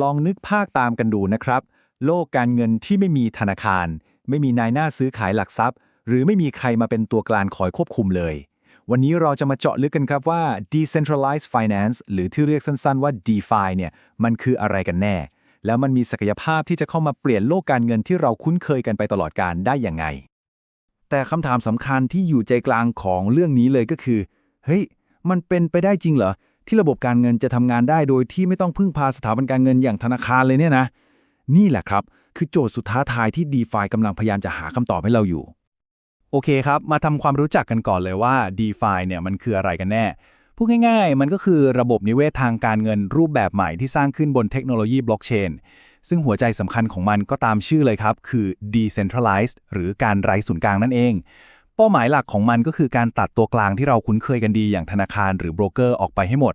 ลองนึกภาคตามกันดูนะครับ โลกการเงินที่ไม่มีธนาคาร ไม่มีนายหน้าซื้อขายหลักทรัพย์ หรือไม่มีใครมาเป็นตัวกลางคอยควบคุมเลย วันนี้เราจะมาเจาะลึกกันครับว่า decentralized finance หรือที่เรียกสั้นๆว่า DeFi เนี่ยมันคืออะไรกันแน่ แล้วมันมีศักยภาพที่จะเข้ามาเปลี่ยนโลกการเงินที่เราคุ้นเคยกันไปตลอดการได้อย่างไง แต่คำถามสำคัญที่อยู่ใจกลางของเรื่องนี้เลยก็คือเฮ้ยมันเป็นไปได้จริงเหรอ ที่ระบบการเงินจะทำงานได้โดยที่ไม่ต้องพึ่งพาสถาบันการเงินอย่างธนาคารเลยเนี่ยนะ นี่แหละครับ คือโจทย์สุดท้าทายที่ DeFi กำลังพยายามจะหาคำตอบให้เราอยู่ โอเคครับ มาทำความรู้จักกันก่อนเลยว่า DeFi เนี่ยมันคืออะไรกันแน่พูดง่ายๆ มันก็คือระบบนิเวศทางการเงินรูปแบบใหม่ที่สร้างขึ้นบนเทคโนโลยีบล็อกเชนซึ่งหัวใจสำคัญของมันก็ตามชื่อเลยครับ คือ decentralized หรือการไร้ศูนย์กลางนั่นเอง เป้าหมายหลักของมันก็คือการตัดตัวกลางที่เราคุ้นเคยกันดีอย่างธนาคารหรือโบรกเกอร์ออกไปให้หมด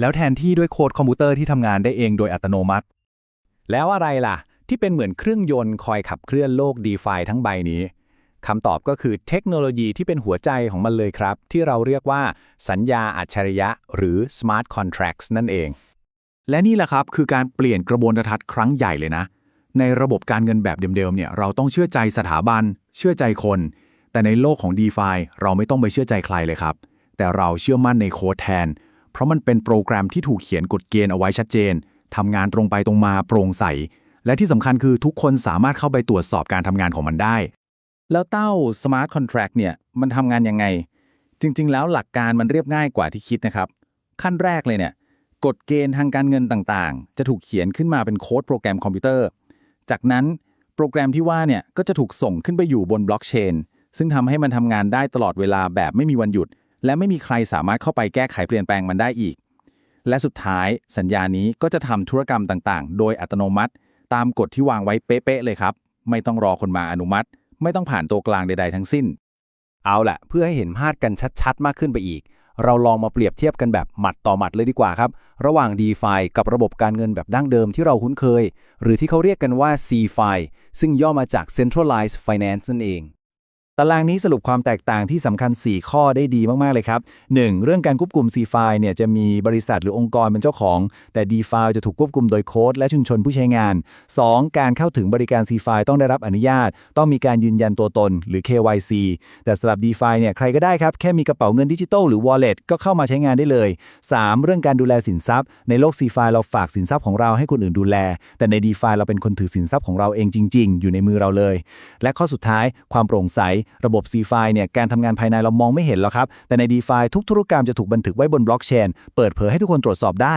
แล้วแทนที่ด้วยโค้ดคอมพิวเตอร์ที่ทำงานได้เองโดยอัตโนมัติ แล้วอะไรล่ะ ที่เป็นเหมือนเครื่องยนต์คอยขับเคลื่อนโลก DeFi ทั้งใบนี้คำตอบก็คือเทคโนโลยีที่เป็นหัวใจของมันเลยครับ ที่เราเรียกว่า สัญญาอัจฉริยะ หรือ smart contracts นั่นเอง และนี่แหละครับคือการเปลี่ยนกระบวนทัศน์ครั้งใหญ่เลยนะ ในระบบการเงินแบบเดิมๆเนี่ยเราต้องเชื่อใจสถาบัน เชื่อใจคน แต่ในโลกของ DeFi เราไม่ต้องไปเชื่อใจใครเลยครับ แต่เราเชื่อมั่นในโค้ดแทน เพราะมันเป็นโปรแกรมที่ถูกเขียนกฎเกณฑ์เอาไว้ชัดเจนทำงานตรงไปตรงมาโปร่งใส และที่สำคัญคือทุกคนสามารถเข้าไปตรวจสอบการทำงานของมันได้ แล้วเต้า Smart Contract เนี่ยมันทำงานยังไง จริง ๆ แล้วหลักการมันเรียบง่ายกว่าที่คิดนะครับ ขั้นแรกเลยเนี่ยกฎเกณฑ์ทางการเงินต่างๆ จะถูกเขียนขึ้นมาเป็นโค้ดโปรแกรมคอมพิวเตอร์ จากนั้นโปรแกรมที่ว่าเนี่ยก็จะถูกส่งขึ้นไปอยู่บนบล็อกเชน ซึ่งทำให้มันทำงานได้ตลอดเวลาแบบไม่มีวันหยุด และไม่มีใครสามารถเข้าไปแก้ไขเปลี่ยนแปลงมันได้อีก และสุดท้ายสัญญานี้ก็จะทำธุรกรรมต่างๆ โดยอัตโนมัติ ตามกฎที่วางไว้เป๊ะๆเลยครับ ไม่ต้องรอคนมาอนุมัติ ไม่ต้องผ่านตัวกลางใด ๆ ทั้งสิ้น เอาล่ะ เพื่อให้เห็นภาพกันชัดๆ มากขึ้นไปอีก เราลองมาเปรียบเทียบกันแบบหมัดต่อหมัดเลยดีกว่าครับ ระหว่าง DeFi กับระบบการเงินแบบดั้งเดิมที่เราคุ้นเคย หรือที่เขาเรียกกันว่า CFI ซึ่งย่อมาจาก Centralized Finance นั่นเอง ตารางนี้สรุปความแตกต่างที่สำคัญ 4 ข้อได้ดีมาก ๆ เลยครับ 1. เรื่องการควบคุม c f i เนี่ยจะมีบริษัทหรือองค์กรเป็นเจ้าของ แต่ d f i จะถูกควบคุมโดยโค้ดและชุมชนผู้ใช้งาน 2. การเข้าถึงบริการ c f i ต้องได้รับอนุญาต ต้องมีการยืนยันตัวตนหรือ KYC แต่สำหรับ d f i เนี่ยใครก็ได้ครับ แค่มีกระเป๋าเงินดิจิทัลหรือ wallet ก็เข้ามาใช้งานได้เลย 3. เรื่องการดูแลสินทรัพย์ ในโลก c f i เราฝากสินทรัพย์ของเราให้คนอื่นดูแล แต่ใน d f i เราเป็นคนถือสินทรัพย์ของเราเองจริง ๆ อยู่ในมือเราเลย และข้อสุดท้ายความโปร่งใสระบบ c f i เนี่ยการทำงานภายในเรามองไม่เห็นหรอกครับ แต่ใน d e f i ทุกธุรกรรมจะถูกบันทึกไว้บนบล็อกเชนเปิดเผยให้ทุกคนตรวจสอบได้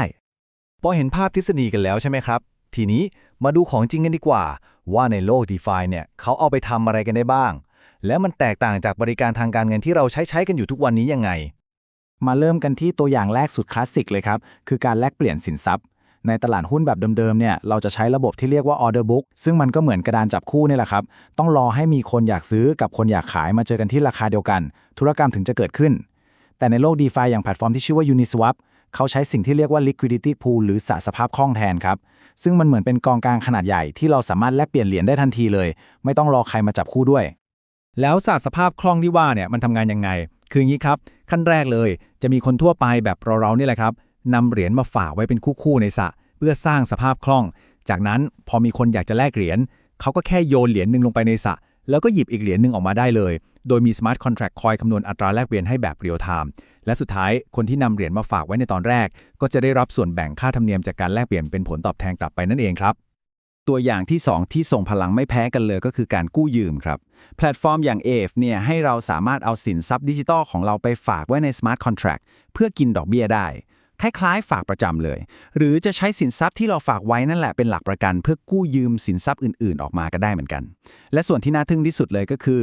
พอเห็นภาพทฤษฎีกันแล้วใช่ไหมครับ ทีนี้มาดูของจริงกันดีกว่า ว่าในโลก d e f i เนี่ยเขาเอาไปทำอะไรกันได้บ้าง และมันแตกต่างจากบริการทางการเงินที่เราใช้ใช้กันอยู่ทุกวันนี้ยังไง มาเริ่มกันที่ตัวอย่างแรกสุดคลาสสิกเลยครับ คือการแลกเปลี่ยนสินทรัพย์ ในตลาดหุ้นแบบเดิมๆเนี่ยเราจะใช้ระบบที่เรียกว่า order book ซึ่งมันก็เหมือนกระดานจับคู่นี่แหละครับ ต้องรอให้มีคนอยากซื้อกับคนอยากขายมาเจอกันที่ราคาเดียวกัน ธุรกรรมถึงจะเกิดขึ้น แต่ในโลก DeFi อย่างแพลตฟอร์มที่ชื่อว่า Uniswap เขาใช้สิ่งที่เรียกว่า liquidity pool หรือสะสภาพคล่องแทนครับ ซึ่งมันเหมือนเป็นกองกลางขนาดใหญ่ที่เราสามารถแลกเปลี่ยนเหรียญได้ทันทีเลย ไม่ต้องรอใครมาจับคู่ด้วย แล้วศาสร์สภาพคล่องที่ว่าเนี่ยมันทำงานยังไง คืออย่างนี้ครับ ขั้นแรกเลย จะมีคนทั่วไปแบบเราๆนี่แหละครับ นำเหรียญมาฝากไว้เป็นคู่ๆในสระเพื่อสร้างสภาพคล่อง จากนั้นพอมีคนอยากจะแลกเหรียญเขาก็แค่โยนเหรียญหนึ่งลงไปในสระแล้วก็หยิบอีกเหรียญหนึ่งออกมาได้เลย โดยมี smart contract คอยคำนวณอัตราแลกเปลี่ยนให้แบบเรียลไทม์ และสุดท้ายคนที่นำเหรียญมาฝากไว้ในตอนแรก ก็จะได้รับส่วนแบ่งค่าธรรมเนียมจากการแลกเปลี่ยนเป็นผลตอบแทนกลับไปนั่นเองครับ ตัวอย่างที่ 2 ที่ส่งพลังไม่แพ้กันเลยก็คือการกู้ยืมครับ แพลตฟอร์มอย่าง AF เนี่ยให้เราสามารถเอาสินทรัพย์ดิจิทัลของเราไปฝากไว้ใน Smart Contract เพื่อกินดอกเบี้ยได้ คล้ายๆ ฝากประจำเลย หรือจะใช้สินทรัพย์ที่เราฝากไว้นั่นแหละเป็นหลักประกัน เพื่อกู้ยืมสินทรัพย์อื่นๆ ออกมาก็ได้เหมือนกัน และส่วนที่น่าทึ่งที่สุดเลยก็คือ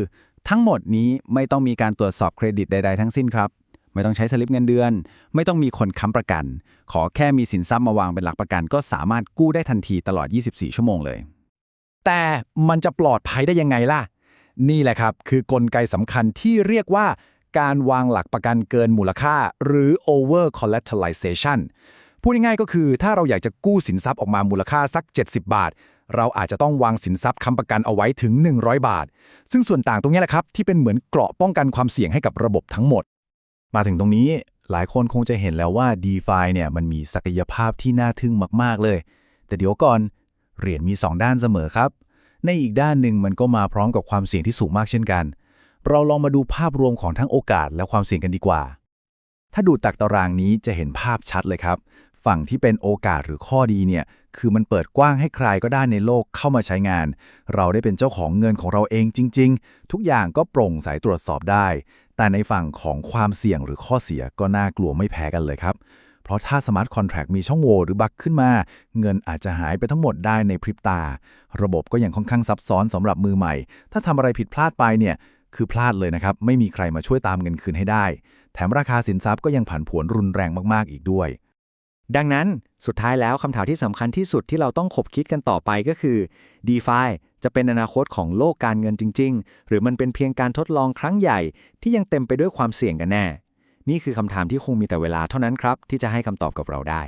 ทั้งหมดนี้ไม่ต้องมีการตรวจสอบเครดิตใด ๆ ทั้งสิ้นครับไม่ต้องใช้สลิปเงินเดือน ไม่ต้องมีคนค้ำประกัน ขอแค่มีสินทรัพย์มาวางเป็นหลักประกัน ก็สามารถกู้ได้ทันทีตลอด 24 ชั่วโมงเลย แต่มันจะปลอดภัยได้ยังไงล่ะ นี่แหละครับ คือกลไกสำคัญที่เรียกว่า การวางหลักประกันเกินมูลค่า หรือ over collateralization พูดง่ายๆก็คือถ้าเราอยากจะกู้สินทรัพย์ออกมามูลค่าสัก 70 บาท เราอาจจะต้องวางสินทรัพย์ค้ำประกันเอาไว้ถึง 100 บาท ซึ่งส่วนต่างตรงนี้แหละครับ ที่เป็นเหมือนเกราะป้องกันความเสี่ยงให้กับระบบทั้งหมด มาถึงตรงนี้หลายคนคงจะเห็นแล้วว่า DeFi เนี่ยมันมีศักยภาพที่น่าทึ่งมาก ๆ เลย แต่เดี๋ยวก่อนเหรียญมี 2 ด้านเสมอครับ ในอีกด้านหนึ่งมันก็มาพร้อมกับความเสี่ยงที่สูงมากเช่นกัน เราลองมาดูภาพรวมของทั้งโอกาสและความเสี่ยงกันดีกว่า ถ้าดูจากตารางนี้จะเห็นภาพชัดเลยครับ ฝั่งที่เป็นโอกาสหรือข้อดีเนี่ย คือมันเปิดกว้างให้ใครก็ได้ในโลกเข้ามาใช้งาน เราได้เป็นเจ้าของเงินของเราเองจริง ๆ ทุกอย่างก็โปร่งใสตรวจสอบได้ แต่ในฝั่งของความเสี่ยงหรือข้อเสียก็น่ากลัวไม่แพ้กันเลยครับ เพราะถ้าสมาร์ทคอนแท็กมีช่องโหว่หรือบั๊กขึ้นมา เงินอาจจะหายไปทั้งหมดได้ในพริบตา ระบบก็ยังค่อนข้างซับซ้อนสำหรับมือใหม่ ถ้าทำอะไรผิดพลาดไปเนี่ย คือพลาดเลยนะครับ ไม่มีใครมาช่วยตามเงินคืนให้ได้ แถมราคาสินทรัพย์ก็ยังผันผวนรุนแรงมากๆอีกด้วย ดังนั้นสุดท้ายแล้วคำถามที่สำคัญที่สุดที่เราต้องคบคิดกันต่อไปก็คือ DeFi จะเป็นอนาคตของโลกการเงินจริง ๆ หรือมันเป็นเพียงการทดลองครั้งใหญ่ที่ยังเต็มไปด้วยความเสี่ยงกันแน่ นี่คือคำถามที่คงมีแต่เวลาเท่านั้นครับที่จะให้คำตอบกับเราได้